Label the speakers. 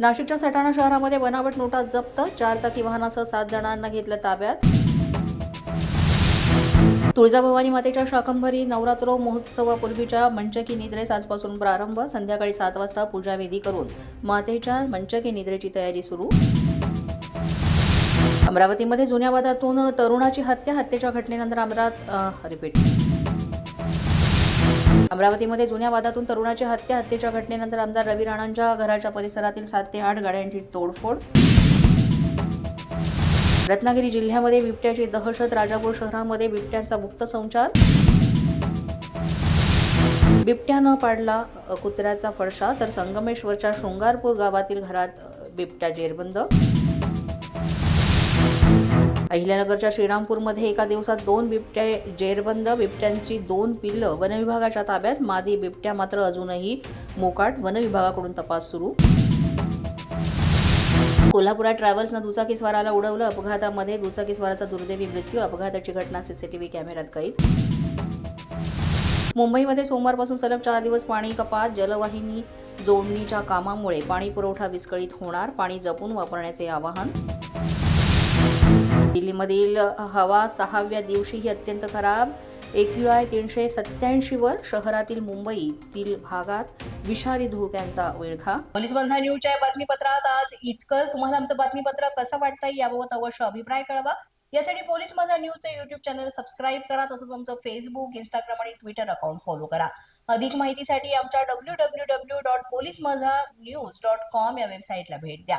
Speaker 1: नाशिकच्या सटाणा शहरामध्ये बनावट नोटा जप्त चारचाकी वाहनासह सात जणांना घेतलं ताब्यात. तुळजाभवानी मातेच्या शाकंभरी नवरात्र महोत्सवापूर्वीच्या मंचकी निद्रेस आजपासून प्रारंभ संध्याकाळी सात वाजता पूजाविधी करून मातेच्या मंचकी निद्रेची तयारी सुरू. अमरावतीमध्ये जुन्या वादातून तरुणाची हत्या हत्येच्या घटनेनंतर अमरात रिपीट अमरावतीमध्ये जुन्या वादातून तरुणाची हत्या हत्येच्या घटनेनंतर आमदार रवी राणांच्या घराच्या परिसरातील सात ते आठ गाड्यांची तोडफोड. रत्नागिरी जिल्ह्यामध्ये बिबट्याची दहशत राजापूर शहरामध्ये बिबट्यांचा मुक्त संचार. बिबट्यानं पाडला कुत्र्याचा फडशा तर संगमेश्वरच्या शृंगारपूर गावातील घरात बिबट्या जेरबंद. अहिल्यानगरच्या श्रीरामपूरमध्ये एका दिवसात दोन बिबट्या जेरबंद बिबट्यांची दोन पिल्लं वनविभागाच्या ताब्यात मादी बिबट्या मात्र अजूनही मोकाट वनविभागाकडून तपास सुरू. कोल्हापुरात ट्रॅव्हल्सनं दुचाकीस्वाराला उडवलं. अपघातामध्ये दुचाकीस्वाराचा दुर्दैवी मृत्यू अपघाताची घटना सीसीटीव्ही कॅमेऱ्यात कैद. मुंबईमध्ये सोमवारपासून सलग चार दिवस पाणी कपात जलवाहिनी जोडणीच्या कामामुळे पाणी पुरवठा विस्कळीत होणार पाणी जपून वापरण्याचे आवाहन. दिल्लीमधील हवा सहाव्या दिवशीही अत्यंत खराब. एक्यूआय तीनशे सत्याऐंशीवर शहरातील मुंबईतील भागात विषारी धुळक्यांचा विळखा. पोलीस बंधा न्यूजच्या बातमीपत्रात. आज इतकंच. तुम्हाला आमचं बातमीपत्र कसं वाटतंय याबाबत अवश्य अभिप्राय कळवा. यासाठी पोलीस माझा न्यूजचं युट्यूब चॅनल सबस्क्राईब करा तसंच आमचं फेसबुक इंस्टाग्राम आणि ट्विटर अकाउंट फॉलो करा. अधिक माहितीसाठी आमच्या W W W dot police Majha news dot com या वेबसाईटला भेट द्या.